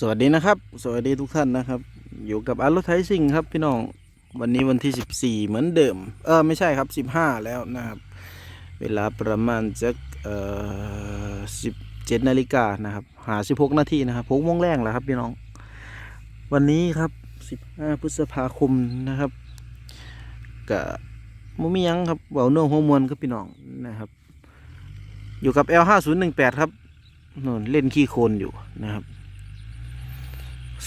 สวัสดีนะครับ สวัสดีทุกท่านนะครับ อยู่กับอารถไทซิ่งครับพี่น้องวันนี้วันที่ 14 เหมือนเดิม เออ ไม่ใช่ครับ 15 แล้วนะครับ เวลาประมาณจะเอ่อ17นาฬิกานะครับหา16นาทีนะครับพกโมงแรงแล้วครับพี่น้อง วันนี้ครับ 15 พฤษภาคมนะครับกับมุมียังครับเบาเนื้อหัวมวลครับพี่น้องนะครับ อยู่กับ L5018 ครับนนเล่นขี้โคลนอยู่นะครับ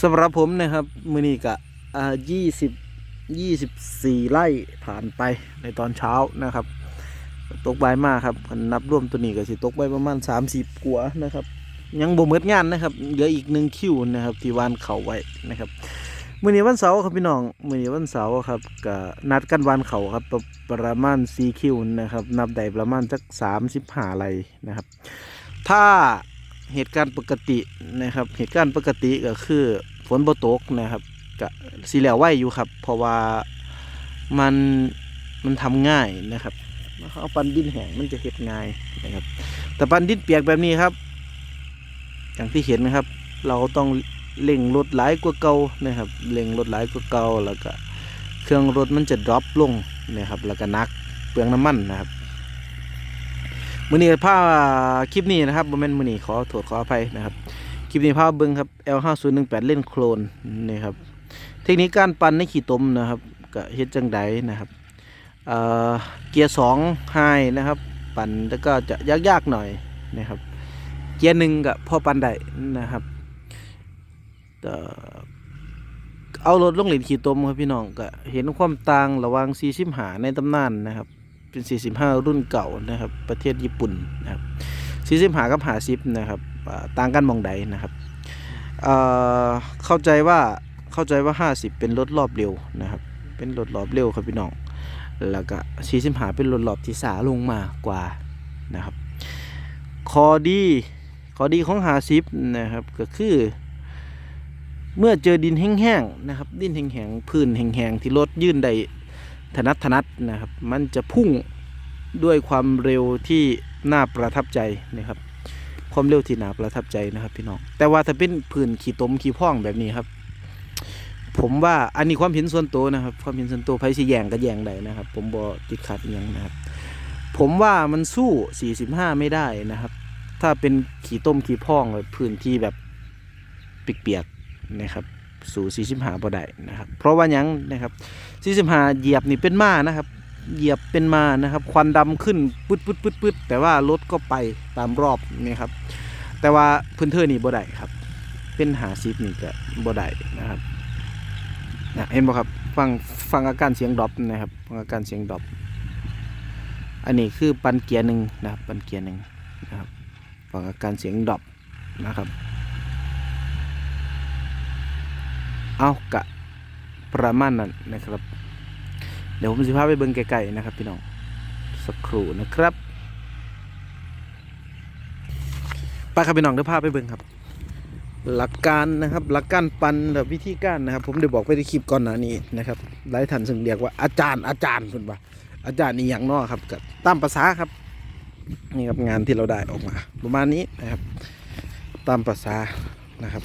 สำหรับผมนะครับมือนี้กะอ่ายี่สิบยี่สิบสี่ไร่ผ่านไปในตอนเช้านะครับ ตกใบมากครับนับร่วมตัวนี้ก็สิตกใบประมาณสามสิบกัวนะครับ ยังบ่หมดงานนะครับเหลืออีกหนึ่งคิวนะครับ ที่วานเขาไว้นะครับมือนี้วันเสาร์ครับพี่น้องมือนี้วันเสาร์ครับก็นัดกันวานเขาครับประมาณสี่คิวนะครับ นับได้ประมาณสักสามสิบห้าไร่นะครับ ถ้าเหตุการณ์ปกตินะครับ เหตุการณ์ปกติก็คือ ฝนบ่ตกนะครับก็สีแล้วไหวอยู่ครับ เพราะว่ามันมันทำง่ายนะครับเอาปันดินแห้งมันจะเห็ดง่ายนะครับ แต่ปันดินเปียกแบบนี้ครับ อย่างที่เห็นนะครับ เราต้องเร่งรถหลายกว่าเก่านะครับเร่งรถหลายกว่าเก่าแล้วก็เครื่องรถมันจะดรอปลงนะครับแล้วก็นักเปลืองน้ำมันนะครับมือนี้ผ้าคลิปนี้นะครับโมเมนต์มือนี้ขอโทษขออภัยนะครับ คลิปนี้ภาพเบิ้งครับ L5018 เล่นโคลนนี่ครับ เทคนิคการปั่นในขี่ต้มนะครับก็เฮ็ดจังไดนะครับเเกียร์สองไฮนะครับ ปั่นแล้วก็จะยากๆหน่อยนะครับ เกียร์หนึ่งก็พอปั่นได้นะครับเอารถลงเหรียญขี่ต้มครับพี่น้องก็เห็นความต่างระหว่าง40หาในตำนานนะครับ เป็น 45 รุ่นเก่านะครับ ประเทศญี่ปุ่นนะครับ45กับ50นะครับ ต่างกันมองใดนะครับเเข้าใจว่าเข้าใจว่า 50 เป็นรถรอบเร็วนะครับ เป็นรถรอบเร็วครับพี่น้อง แล้วก็45เป็นรถรอบที่สาลงมากว่านะครับข้อดีข้อดีของ50นะครับก็คือ เมื่อเจอดินแห้งๆนะครับ ดินแห้งๆพื้นแห้งๆที่รถยื่นได้ถนัดถนัดนะครับ มันจะพุ่งด้วยความเร็วที่น่าประทับใจนะครับ ความเร็วที่หนาประทับใจนะครับพี่น้อง แต่ว่าถ้าเป็นผื่นขี่ตมขี่พ่องแบบนี้ครับ ผมว่าอันนี้ความเห็นส่วนตัวนะครับ ความเห็นส่วนตัวไพสิแยงก็แยงได้นะครับ ผมบอติดขัดยังนะครับ ผมว่ามันสู้ 45 ไม่ได้นะครับ ถ้าเป็นขี่ต้มขี่พ่องแบบพื้นที่แบบเปียกๆนะครับสู่45บ่ได้นะครับ เพราะว่ายังนะครับ45เหยียบนี่เป็นม้านะครับ เหยียบเป็นมานะครับ ควันดำขึ้นปึ๊ดปึ๊ดปึ๊ดปึ๊ดแต่ว่ารถก็ไปตามรอบนี่ครับ แต่ว่าพื้นเทอร์นี่บ่ได้ครับ เป็นหาซิปนี่ก็บ่ได้นะครับนะเห็นบ่ครับฟังฟังอาการเสียงดรอปนะครับฟังอาการเสียงดรอปอันนี้คือปันเกียร์หนึ่งนะครับปันเกียร์หนึ่งนะครับฟังอาการเสียงดรอปนะครับเอากะประมาณนั้นนะครับ เดี๋ยวผมจะพาไปเบิ่งไกลๆนะครับ พี่น้องสักครู่นะครับไปครับพี่น้องเดี๋ยวพาไปเบิ่งครับ หลักการนะครับ หลักการปันแบบวิธีการนะครับ ผมได้บอกไปในคลิปก่อนหน้านี้นะครับหลายท่านซึ่งเรียกว่าอาจารย์อาจารย์คุณว่าอาจารย์นี่อย่างนอครับกับตามภาษาครับนี่ครับงานที่เราได้ออกมา ประมาณนี้นะครับ ตามภาษานะครับ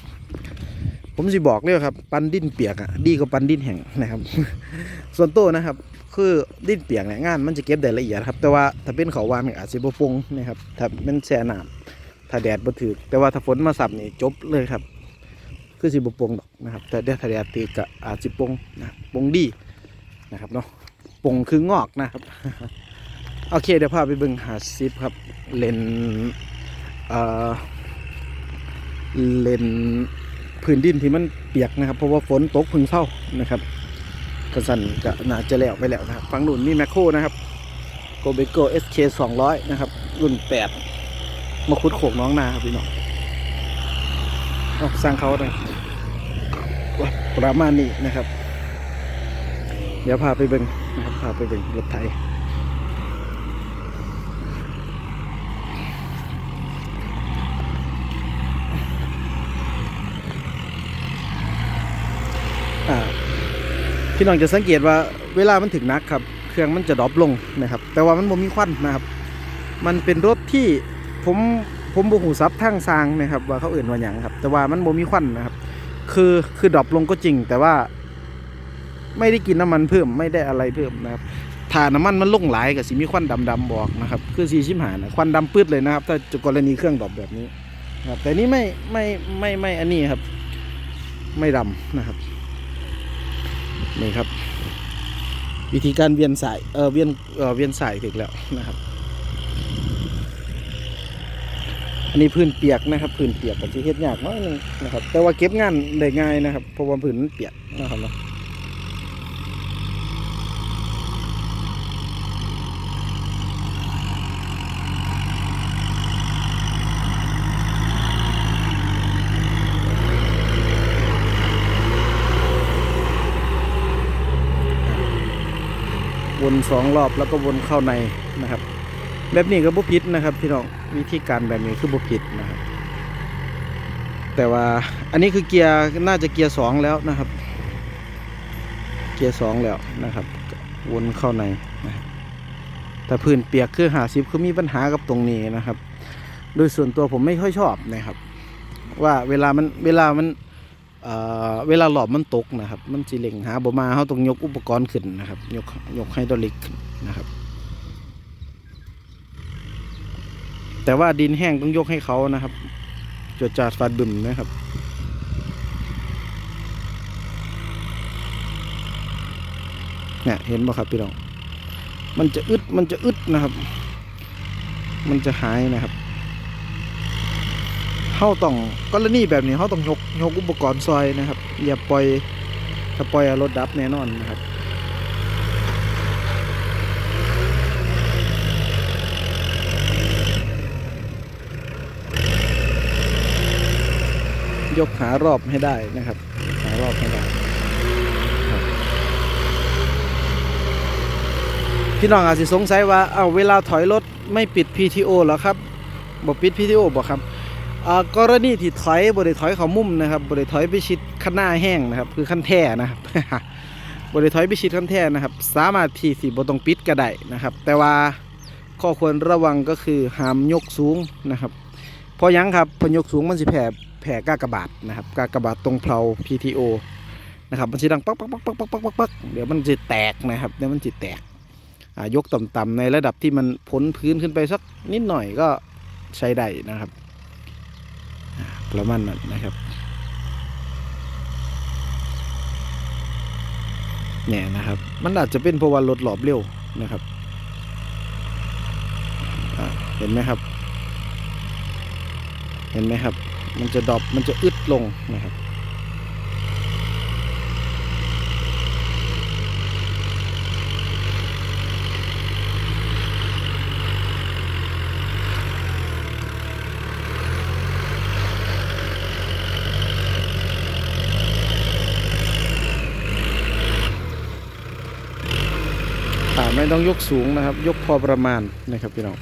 ผมสิบอกเลยครับ ปันดิ้นเปียกอะดีกว่าปันดิ้นแห้งนะครับ ส่วนตัวนะครับ คือดินเปียกเนี่ยงานมันจะเก็บได้ละเอียดครับ แต่ว่าถ้าเป็นเขาวานก็อาจจะบ่ปงนะครับถ้าเป็นแช่น้ำถ้าแดดบ่ถือแต่ว่าถ้าฝนมาสับนี่จบเลยครับ คือสิบ่ปงดอกนะครับ แต่เดี๋ยวถ้าแดดถือก็อาจสิปงนะปงดีนะครับเนาะปงคืองอกนะครับโอเคเดี๋ยวพาไปเบิ่งหาซิปครับเลนเอ่อเลนพื้นดินที่มันเปียกนะครับ เพราะว่าฝนตกพึ่งเศร้านะครับ กระสันก็น่าจะแล้วไปแล้วนะครับฝั่งนู่นมีแมคโครนะครับโกเบโก SK 200นะครับ รุ่น8มาคุดโขกน้องนาครับพี่น้องเอาสร้างเขาเลยประมาณนี้นะครับ เดี๋ยวพาไปเบิ่งนะครับพาไปเบิ่งรถไทย พี่น้องจะสังเกตว่าเวลามันถึงนักครับ เครื่องมันจะดรอปลงนะครับ แต่ว่ามันบ่มีควันนะครับ มันเป็นรถที่ผมผมบ่หูซับทางซางนะครับ ว่าเขาเอื่นว่าหยังครับ แต่ว่ามันบ่มีควันนะครับ คือคือดรอปลงก็จริง แต่ว่าไม่ได้กินน้ำมันเพิ่มไม่ได้อะไรเพิ่มนะครับถ้าน้ำมันมันลงหลายกับสิมีควันดำๆบอกนะครับคือสีชิมหายนะควันดำปื้ดเลยนะครับ ถ้าจะกรณีเครื่องดรอปแบบนี้นะครับแต่นี่ไม่ไม่ไม่ไม่อันนี้ครับ ไม่ดำนะครับ นี่ครับ วิธีการเวียนสายเออเวียนเออเวียนสายถึงแล้วนะครับ อันนี้พื้นเปียกนะครับ พื้นเปียกกับที่เฮ็ดยากน้อยหนึงนะครับ แต่ว่าเก็บงานได้ง่ายนะครับเพราะว่าพื้นมันเปียกนะครับเนาะ สองรอบแล้วก็วนเข้าในนะครับ แบบนี้ก็บ่ผิดนะครับพี่น้องวิธีการแบบนี้คือบ่ผิดนะครับ แต่ว่าอันนี้คือเกียร์น่าจะเกียร์สองแล้วนะครับ เกียร์สองแล้วนะครับ วนเข้าในนะครับแต่พื้นเปียกคือหาสิบคือมีปัญหากับตรงนี้นะครับ โดยส่วนตัวผมไม่ค่อยชอบนะครับ ว่าเวลามันเวลามัน เวลาหลอบมันตกนะครับ มันจีเล่งหาบ่มาเขาต้องยกอุปกรณ์ขึ้นนะครับ ยกยกไฮดรอลิกขึ้นนะครับ แต่ว่าดินแห้งต้องยกให้เขานะครับจดจาดฟาดบึมนะครับเนี่ยเห็นบ่ครับพี่น้อง มันจะอึด มันจะอึดนะครับ มันจะหายนะครับ เขาต้องกรณีแบบนี้เขาต้องยกยกอุปกรณ์ซอยนะครับ อย่าปล่อยถ้าปล่อยรถดับแน่นอนนะครับยกหารอบให้ได้นะครับหารอบให้ได้พี่น้องอาจจะสงสัยว่าเอาเวลาถอยรถไม่ปิด PTO หรอครับบ่ปิด PTO บ่ครับ กรณีที่ถอยบ่ได้ถอยเขามุ่มนะครับบ่ได้ถอยไปชิดคันหน้าแห้งนะครับ คือคันแท้นะครับบ่ได้ถอยไปชิดคันแท้นะครับ สามารถที่สิบ่ต้องปิดก็ได้นะครับ แต่ว่าข้อควรระวังก็คือห้ามยกสูงนะครับเพราะยังครับพอยกสูงมันสิแผ่แผ่กากบาทนะครับกากบาทตรงเพลา PTO นะครับมันสิดังปักปักปักปักปักปักปักปักเดี๋ยวมันจะแตกนะครับเดี๋ยวมันจะแตกยกต่ำๆในระดับที่มันพ้นพื้นขึ้นไปสักนิดหน่อยก็ใช้ได้นะครับ ประมาณนั้นนะครับเนี่ยนะครับ มันอาจจะเป็นเพราะว่ารถหลอบเร็วนะครับเห็นไหมครับ เห็นไหมครับ มันจะดรอปมันจะอึดลงนะครับ ไม่ต้องยกสูงนะครับ ยกพอประมาณนะครับพี่น้อง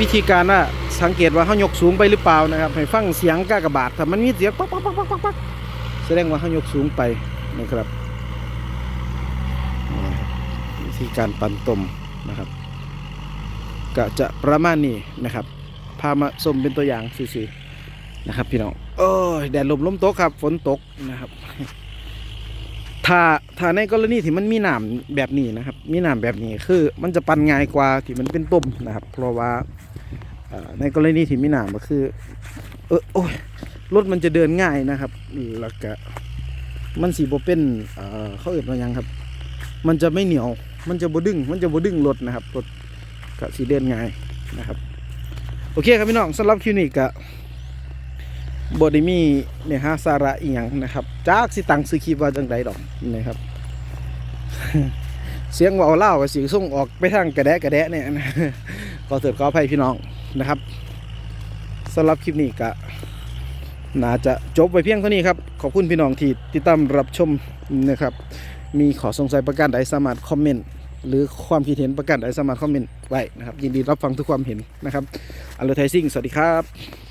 วิธีการว่าสังเกตว่าเขายกสูงไปหรือเปล่านะครับ ให้ฟังเสียงก้ากระบาทถ้ามันมีเสียงปักปักปักปักปักปักแสดงว่าเขายกสูงไปนะครับวิธีการปั่นต้มนะครับ ก็จะประมาณนี้นะครับพามาชมเป็นตัวอย่างซื่อๆนะครับพี่น้องโอ้ยแดดลมลมตกครับ ฝนตกนะครับ ถ้าถ้าในกรณีที่มันมีหน้ำแบบนี้นะครับ มีหน้ำแบบนี้คือมันจะปั่นง่ายกว่าที่มันเป็นต้มนะครับ เพราะว่าในกรณีที่มีหน้ำก็คือ เออโอ้ยรถมันจะเดินง่ายนะครับแล้วก็มันสีบเป็นเขาเอ่ยว่ายังครับ มันจะไม่เหนียว มันจะบดึง มันจะบดึงรถนะครับรถก็สีเดินง่ายนะครับ โอเคครับพี่น้องสำหรับคลินี้ก็ บไดมีเนี่ยฮะสาระอีหยังนะครับจากสิตังซื้อคลิปว่าจังใดดอกนะครับ เสียงว่าเล่ากับเสียงส่งออกไปทางกระแดะกระแดะเนี่ยก็เถิดขออภัยพี่น้องนะครับสำหรับคลิปนี้ก็น่าจะจบไปเพียงเท่านี้ครับ ขอบคุณพี่น้องที่ติดตามรับชมนะครับ มีขอสงสัยประการใดสามารถคอมเมนต์หรือความคิดเห็นประการใดสามารถคอมเมนต์ไว้นะครับ ยินดีรับฟังทุกความเห็นนะครับอัลโลไทซิ่งสวัสดีครับ